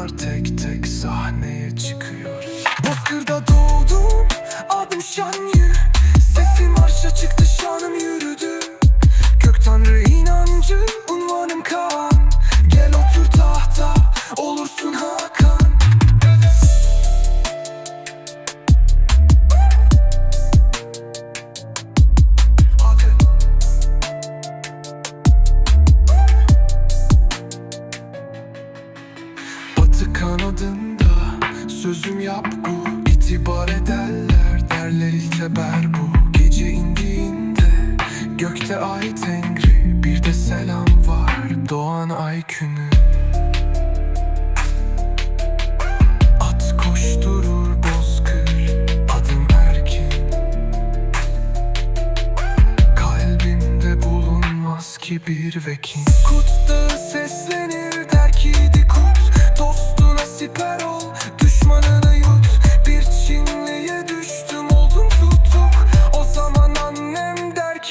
insanlar tek tek sahneye çıkıyor. Bozkır'da doğdum adım Şen Batı kanadında sözüm yap bu itibar ederler derler ilteber bu. Gece indiğinde gökte ay tengri bir de selam var doğan ay günü. At koşturur bozkır adım Erkin. Kalbimde bulunmaz ki bir vekin. Kut dağı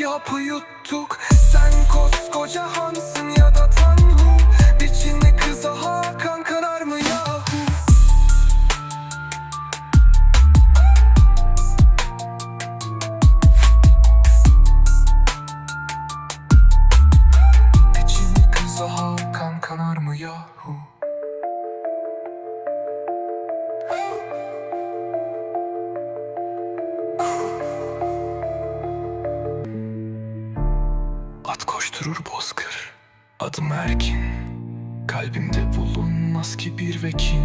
hapı yuttuk Sen koskoca hansın Koşturur bozkır Adım Erkin. Kalbimde bulunmaz ki bir vekin.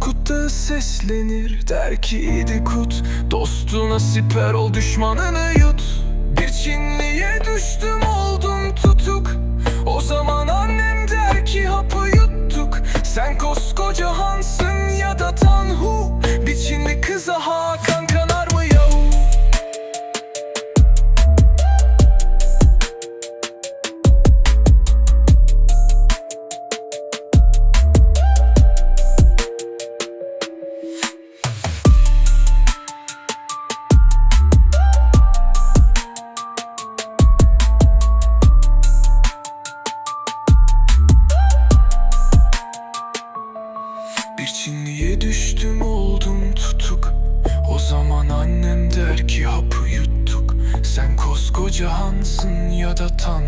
Kutta seslenir der ki idi kut. Dostuna siper ol düşmanını yut Bir Çinliye düştüm oldum tutuk. O zaman annem der ki hapı yuttuk. Sen koskoca hansın ya da tan